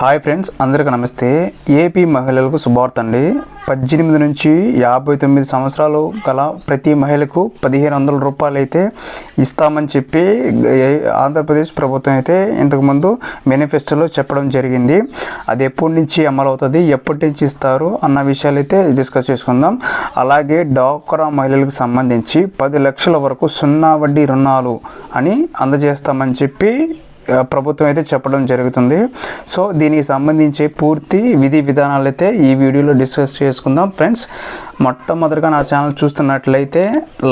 Hi friends అందరికీ నమస్తే. AP మహిళలకు శుభార్త అండి. పద్దెనిమిది నుంచి యాభై తొమ్మిది సంవత్సరాలు గల ప్రతి మహిళకు పదిహేను వందల రూపాయలు అయితే ఇస్తామని చెప్పి ఆంధ్రప్రదేశ్ ప్రభుత్వం అయితే ఇంతకుముందు మేనిఫెస్టోలో చెప్పడం జరిగింది. అది ఎప్పటి నుంచి అమలు అవుతుంది ఎప్పటి నుంచి ఇస్తారు అన్న విషయాలు అయితే డిస్కస్ చేసుకుందాం. అలాగే డాక్రా మహిళలకు సంబంధించి పది లక్షల వరకు సున్నా వడ్డీ రుణాలు అని అందజేస్తామని చెప్పి ప్రభుత్వం అయితే చెప్పడం జరుగుతుంది. సో దీనికి సంబంధించి పూర్తి విధి విధానాలు అయితే ఈ వీడియోలో డిస్కస్ చేసుకుందాం. ఫ్రెండ్స్ మొట్టమొదటిగా నా ఛానల్ చూస్తున్నట్లయితే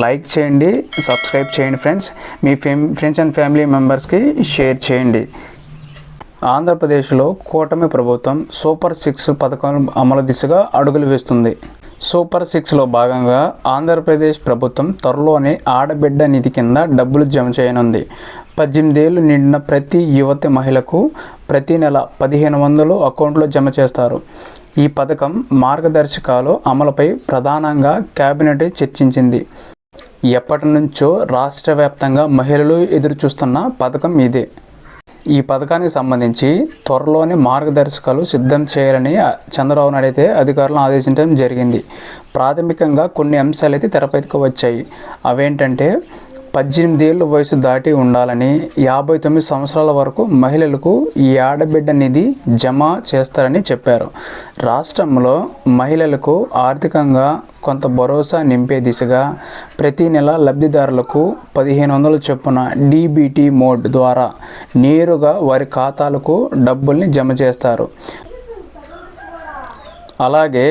లైక్ చేయండి సబ్స్క్రైబ్ చేయండి ఫ్రెండ్స్. మీ ఫెమ్ ఫ్రెండ్స్ అండ్ ఫ్యామిలీ మెంబర్స్కి షేర్ చేయండి. ఆంధ్రప్రదేశ్లో కూటమి ప్రభుత్వం సూపర్ సిక్స్ పథకం అమలు దిశగా అడుగులు వేస్తుంది. సూపర్ సిక్స్లో భాగంగా ఆంధ్రప్రదేశ్ ప్రభుత్వం త్వరలోనే ఆడబిడ్డ నిధి కింద డబ్బులు జమ చేయనుంది. పద్దెనిమిదేళ్ళు నిండిన ప్రతి యువతి మహిళకు ప్రతి నెల పదిహేను వందలు అకౌంట్లో జమ చేస్తారు. ఈ పథకం మార్గదర్శకాలు అమలుపై ప్రధానంగా కేబినెట్ చర్చించింది. ఎప్పటి నుంచో రాష్ట్ర వ్యాప్తంగా మహిళలు ఎదురుచూస్తున్న పథకం ఇదే. ఈ పథకానికి సంబంధించి త్వరలోనే మార్గదర్శకాలు సిద్ధం చేయాలని చంద్రబాబు నాయుడు అయితే అధికారులను ఆదేశించడం జరిగింది. ప్రాథమికంగా కొన్ని అంశాలు అయితే తెరపైకి వచ్చాయి. అవేంటంటే పద్దెనిమిది ఏళ్ళ వయసు దాటి ఉండాలని యాభై తొమ్మిది సంవత్సరాల వరకు మహిళలకు ఈ ఆడబిడ్డ నిధి జమ చేస్తారని చెప్పారు. రాష్ట్రంలో మహిళలకు ఆర్థికంగా కొంత భరోసా నింపే దిశగా ప్రతి నెల లబ్ధిదారులకు పదిహేను వందల చొప్పున డీబీటీ మోడ్ ద్వారా నేరుగా వారి ఖాతాలకు డబ్బుల్ని జమ చేస్తారు. అలాగే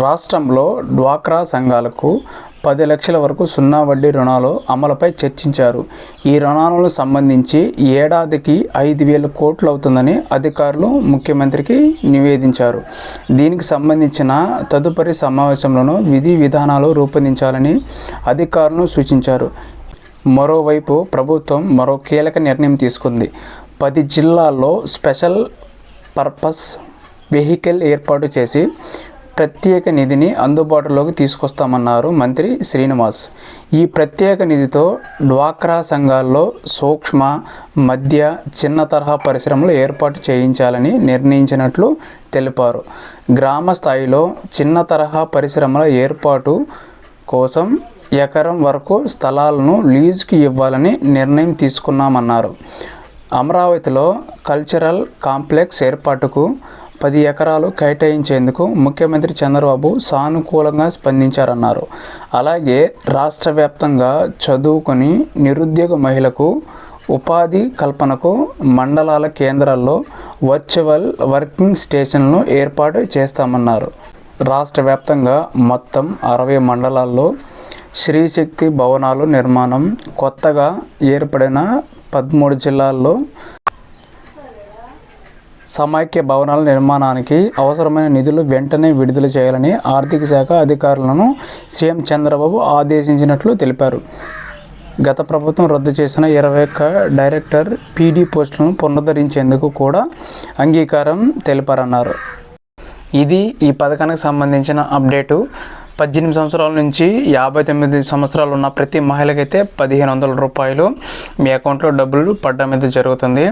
రాష్ట్రంలో డ్వాక్రా సంఘాలకు పది లక్షల వరకు సున్నా వడ్డీ రుణాలు అమలుపై చర్చించారు. ఈ రుణాలకు సంబంధించి ఏడాదికి ఐదు వేల కోట్లు అవుతుందని అధికారులు ముఖ్యమంత్రికి నివేదించారు. దీనికి సంబంధించిన తదుపరి సమావేశంలోనూ విధి విధానాలు రూపొందించాలని అధికారులను సూచించారు. మరోవైపు ప్రభుత్వం మరో కీలక నిర్ణయం తీసుకుంది. పది జిల్లాల్లో స్పెషల్ పర్పస్ వెహికల్ ఏర్పాటు చేసి ప్రత్యేక నిధిని అందుబాటులోకి తీసుకొస్తామన్నారు మంత్రి శ్రీనివాస్. ఈ ప్రత్యేక నిధితో డ్వాక్రా సంఘాల్లో సూక్ష్మ మధ్య చిన్న తరహా పరిశ్రమలు ఏర్పాటు చేయించాలని నిర్ణయించినట్లు తెలిపారు. గ్రామ స్థాయిలో చిన్న తరహా పరిశ్రమల ఏర్పాటు కోసం ఎకరం వరకు స్థలాలను లీజుకి ఇవ్వాలని నిర్ణయం తీసుకున్నామన్నారు. అమరావతిలో కల్చరల్ కాంప్లెక్స్ ఏర్పాటుకు పది ఎకరాలు కేటాయించేందుకు ముఖ్యమంత్రి చంద్రబాబు సానుకూలంగా స్పందించారన్నారు. అలాగే రాష్ట్ర వ్యాప్తంగా చదువుకొని నిరుద్యోగ మహిళకు ఉపాధి కల్పనకు మండలాల కేంద్రాల్లో వర్చువల్ వర్కింగ్ స్టేషన్లను ఏర్పాటు చేస్తామన్నారు. రాష్ట్ర వ్యాప్తంగా మొత్తం అరవై మండలాల్లో శ్రీశక్తి భవనాలు నిర్మాణం కొత్తగా ఏర్పడిన పదమూడు జిల్లాల్లో సమైక్య భవనాల నిర్మాణానికి అవసరమైన నిధులు వెంటనే విడుదల చేయాలని ఆర్థిక శాఖ అధికారులను సీఎం చంద్రబాబు ఆదేశించినట్లు తెలిపారు. గత ప్రభుత్వం రద్దు చేసిన ఇరవై ఒక్క డైరెక్టర్ పీడీ పోస్టులను పునరుద్ధరించేందుకు కూడా అంగీకారం తెలిపారన్నారు. ఇది ఈ పథకానికి సంబంధించిన అప్డేటు. పద్దెనిమిది సంవత్సరాల నుంచి యాభై తొమ్మిది సంవత్సరాలు ఉన్న ప్రతి మహిళకైతే పదిహేను వందల రూపాయలు మీ అకౌంట్లో డబ్బులు పడడం అయితే జరుగుతుంది.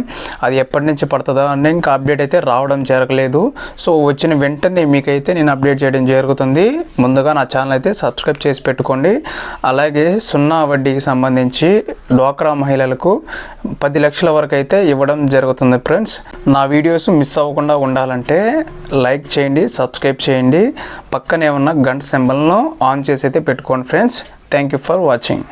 అది ఎప్పటి నుంచి పడుతుందో అంటే ఇంకా అప్డేట్ అయితే రావడం జరగలేదు. సో వచ్చిన వెంటనే మీకైతే నేను అప్డేట్ చేయడం జరుగుతుంది. ముందుగా నా ఛానల్ అయితే సబ్స్క్రైబ్ చేసి పెట్టుకోండి. అలాగే సున్నా వడ్డీకి సంబంధించి డ్వాక్రా మహిళలకు పది లక్షల వరకు అయితే ఇవ్వడం జరుగుతుంది ఫ్రెండ్స్. నా వీడియోస్ మిస్ అవ్వకుండా ఉండాలంటే లైక్ చేయండి సబ్స్క్రైబ్ చేయండి. పక్కనే ఉన్న గంట సింబల్ను ఆన్ చేసి అయితే పెట్టుకోండి friends. Thank you for watching.